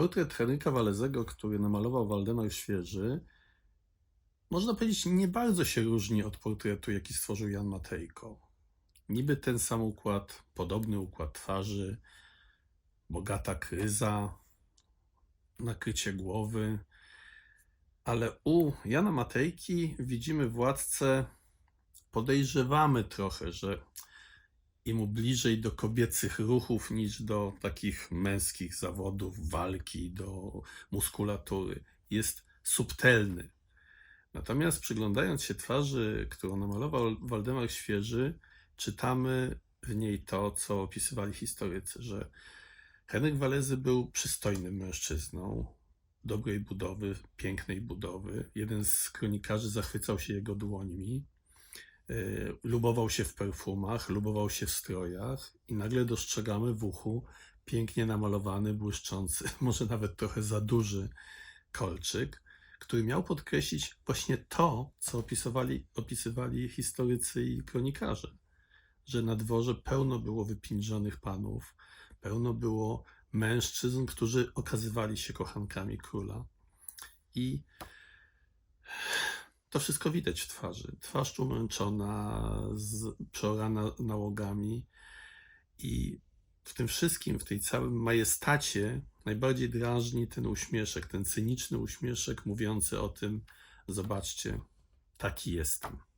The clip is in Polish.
Portret Henryka Walezego, który namalował Waldemar Świeży, można powiedzieć, nie bardzo się różni od portretu, jaki stworzył Jan Matejko. Niby ten sam układ, podobny układ twarzy, bogata kryza, nakrycie głowy, ale u Jana Matejki widzimy władcę, podejrzewamy trochę, że i mu bliżej do kobiecych ruchów niż do takich męskich zawodów, walki, do muskulatury. Jest subtelny. Natomiast przyglądając się twarzy, którą namalował Waldemar Świeży, czytamy w niej to, co opisywali historycy, że Henryk Walezy był przystojnym mężczyzną, dobrej budowy, pięknej budowy. Jeden z kronikarzy zachwycał się jego dłońmi, lubował się w perfumach, lubował się w strojach i nagle dostrzegamy w uchu pięknie namalowany, błyszczący, może nawet trochę za duży kolczyk, który miał podkreślić właśnie to, co opisywali, opisywali historycy i kronikarze, że na dworze pełno było wypindrzonych panów, pełno było mężczyzn, którzy okazywali się kochankami króla. I to wszystko widać w twarzy. Twarz umęczona, przeorana nałogami i w tym wszystkim, w tej całym majestacie najbardziej drażni ten uśmieszek, ten cyniczny uśmieszek mówiący o tym, zobaczcie, taki jestem.